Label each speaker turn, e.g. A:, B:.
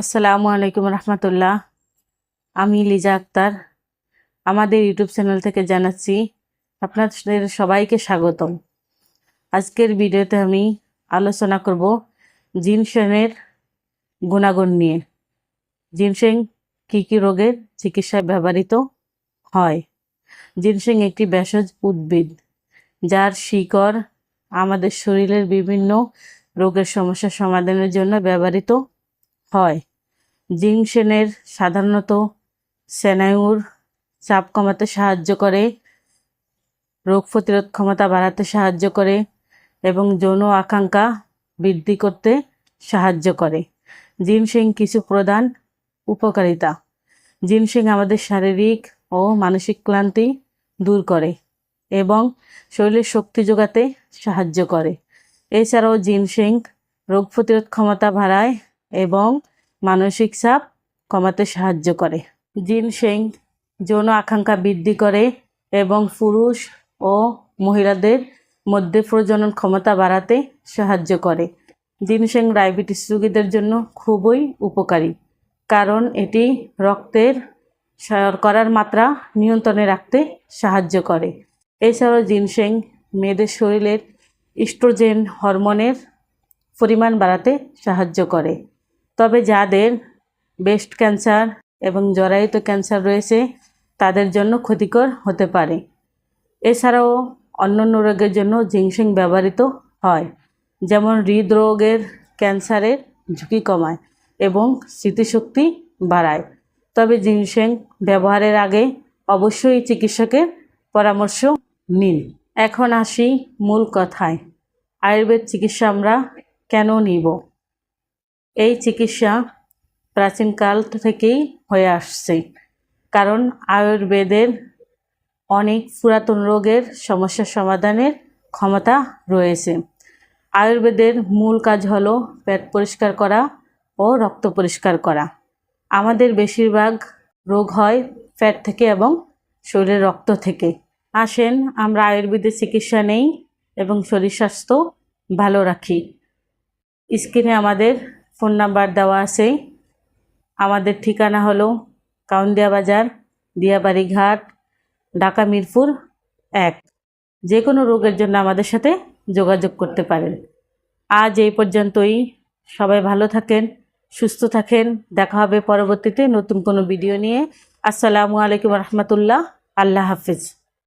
A: আসসালামু আলাইকুম রহমতুল্লাহ। আমি লিজা আক্তার। আমাদের ইউটিউব চ্যানেল থেকে জানাচ্ছি আপনাদের সবাইকে স্বাগতম। আজকের ভিডিওতে আমি আলোচনা করব জিনসেনের গুণাগুণ নিয়ে। জিনসেং কী কী রোগের চিকিৎসায় ব্যবহৃত হয়? জিনসেং একটি ভেষজ উদ্ভিদ, যার শিকড় আমাদের শরীরের বিভিন্ন রোগের সমস্যা সমাধানের জন্য ব্যবহৃত হয়। জিনসেনের সাধারণত স্নায়ুর চাপ কমাতে সাহায্য করে, রোগ প্রতিরোধ ক্ষমতা বাড়াতে সাহায্য করে এবং যৌন আকাঙ্ক্ষা বৃদ্ধি করতে সাহায্য করে। জিনসিং কিছু প্রধান উপকারিতা। জিনসিং আমাদের শারীরিক ও মানসিক ক্লান্তি দূর করে এবং শরীরের শক্তি যোগাতে সাহায্য করে। এছাড়াও জিনসিং রোগ প্রতিরোধ ক্ষমতা বাড়ায় এবং মানসিক চাপ কমাতে সাহায্য করে। জিনসেং যৌন আকাঙ্ক্ষা বৃদ্ধি করে এবং পুরুষ ও মহিলাদের মধ্যে প্রজনন ক্ষমতা বাড়াতে সাহায্য করে। জিনসেং ডায়াবেটিস রোগীদের জন্য খুবই উপকারী, কারণ এটি রক্তের শর্করার মাত্রা নিয়ন্ত্রণে রাখতে সাহায্য করে। এছাড়াও জিনসেং মেয়েদের শরীরের ইস্ট্রোজেন হরমোনের পরিমাণ বাড়াতে সাহায্য করে। তবে যাদের ব্রেস্ট ক্যান্সার এবং জরায়ুত ক্যান্সার রয়েছে, তাদের জন্য ক্ষতিকর হতে পারে। এছাড়াও অন্যান্য রোগের জন্য জিংসিং ব্যবহৃত হয়, যেমন হৃদরোগের ক্যান্সারের ঝুঁকি কমায় এবং স্মৃতিশক্তি বাড়ায়। তবে জিনসেং ব্যবহারের আগে অবশ্যই চিকিৎসকের পরামর্শ নিন। এখন আসি মূল কথায়। আয়ুর্বেদ চিকিৎসা আমরা কেন নিব? এই চিকিৎসা প্রাচীনকাল থেকেই হয়ে আসছে। কারণ আয়ুর্বেদের অনেক পুরাতন রোগের সমস্যা সমাধানের ক্ষমতা রয়েছে। আয়ুর্বেদের মূল কাজ হলো পেট পরিষ্কার করা ও রক্ত পরিষ্কার করা। আমাদের বেশিরভাগ রোগ হয় ফ্যাট থেকে এবং শরীরের রক্ত থেকে। আসেন, আমরা আয়ুর্বেদের চিকিৎসা নেই এবং শরীর স্বাস্থ্য ভালো রাখি। স্ক্রিনে আমাদের ফোন নাম্বার দেওয়া আছে আমাদের ঠিকানা হলো কাউন্দিয়া বাজার, দিয়াবাড়ি ঘাট, ঢাকা মিরপুর এক। যে কোনো রোগের জন্য আমাদের সাথে যোগাযোগ করতে পারেন। আজ এই পর্যন্তই। সবাই ভালো থাকেন, সুস্থ থাকেন। দেখা হবে পরবর্তীতে নতুন কোনো ভিডিও নিয়ে। আসসালামু আলাইকুম রহমতুল্লাহ। আল্লাহ হাফিজ।